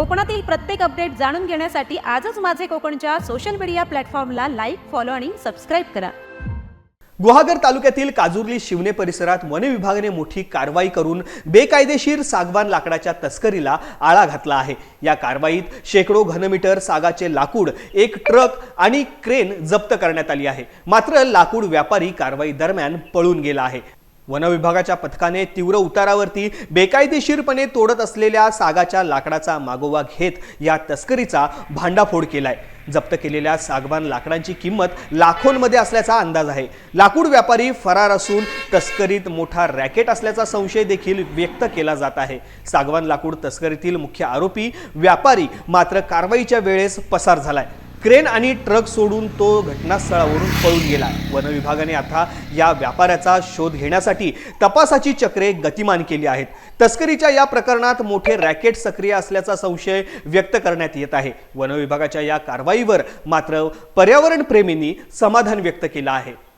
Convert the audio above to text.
कोकणातील प्रत्येक अपडेट जाणून घेण्यासाठी आजच माझे कोकणच्या सोशल मीडिया प्लॅटफॉर्मला लाईक फॉलो आणि सबस्क्राईब करा. गुहागर तालुक्यातील काजुर्ली शिवणे परिसरात वन विभागाने मोठी कारवाई करून बेकायदेशीर सागवान लाकडाच्या तस्करीला आळा घातला आहे. या कारवाईत शेकडो घनमीटर सागाचे लाकूड एक ट्रक आणि क्रेन जप्त करण्यात आली आहे. मात्र लाकूड व्यापारी कारवाई दरम्यान पळून गेला आहे. वनविभागाच्या पथकाने तीव्र उतारावरती बेकायदेशीरपणे तोडत असलेल्या सागाच्या लाकडाचा मागोवा घेत या तस्करीचा भांडाफोड केलाय. जप्त केलेल्या सागवान लाकडांची किंमत लाखोंमध्ये असल्याचा अंदाज आहे. लाकूड व्यापारी फरार असून तस्करीत मोठा रॅकेट असल्याचा संशय देखील व्यक्त केला जात आहे. सागवान लाकूड तस्करीतील मुख्य आरोपी व्यापारी मात्र कारवाईच्या वेळेस पसार झालाय. क्रेन आणि ट्रक सोडून तो घटनास्थळावरून पळून गेला. वनविभागाने आता या व्यापाऱ्याचा शोध घेण्यासाठी तपासाची चक्रे गतिमान केली आहेत. तस्करीच्या या प्रकरणात मोठे रॅकेट सक्रिय असल्याचा संशय व्यक्त करण्यात येत आहे. वनविभागाच्या या कारवाईवर मात्र पर्यावरण प्रेमींनी समाधान व्यक्त केलं आहे.